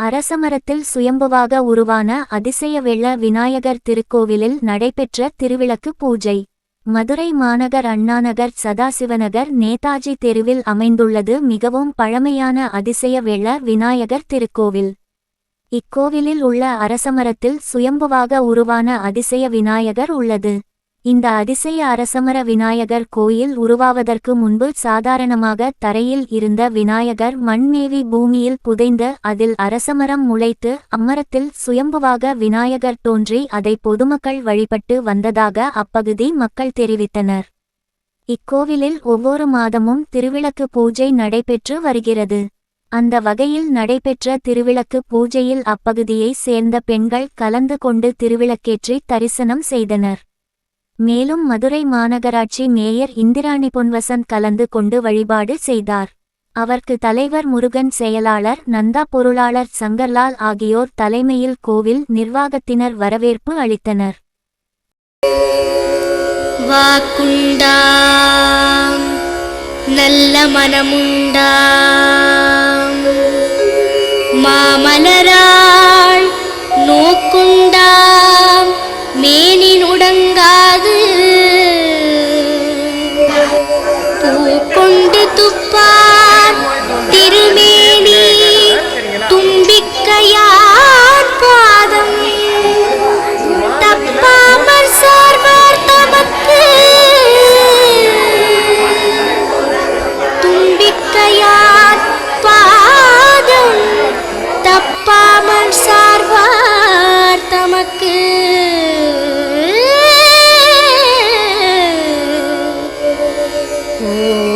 அரசமரத்தில் சுயம்புவாக உருவான அதிசய வெள்ள விநாயகர் திருக்கோவிலில் நடைபெற்ற திருவிளக்கு பூஜை. மதுரை மாநகர் அண்ணாநகர் சதாசிவநகர் நேதாஜி தெருவில் அமைந்துள்ளது மிகவும் பழமையான அதிசய வெள்ள விநாயகர் திருக்கோவில். இக்கோவிலில் உள்ள அரசமரத்தில் சுயம்புவாக உருவான அதிசய விநாயகர் உள்ளது. இந்த அதிசய அரசமர விநாயகர் கோயில் உருவாவதற்கு முன்பு சாதாரணமாக தரையில் இருந்த விநாயகர் மண்மேவி பூமியில் புதைந்து அதில் அரசமரம் முளைத்து அம்மரத்தில் சுயம்புவாக விநாயகர் தோன்றி அதை பொதுமக்கள் வழிபட்டு வந்ததாக அப்பகுதி மக்கள் தெரிவித்தனர். இக்கோவிலில் ஒவ்வொரு மாதமும் திருவிளக்கு பூஜை நடைபெற்று வருகிறது. அந்த வகையில் நடைபெற்ற திருவிளக்கு பூஜையில் அப்பகுதியைச் சேர்ந்த பெண்கள் கலந்து கொண்டு திருவிளக்கேற்றி தரிசனம் செய்தனர். மேலும் மதுரை மாநகராட்சி மேயர் இந்திராணி பொன்வசன் கலந்து கொண்டு வழிபாடு செய்தார். அவருக்கு தலைவர் முருகன் செயலாளர் நந்தா பொருளாளர் சங்கர்லால் ஆகியோர் தலைமையில் கோவில் நிர்வாகத்தினர் வரவேற்பு அளித்தனர். வாக்குண்டாம் நல்ல மனமுண்டா மாமலரா escuro.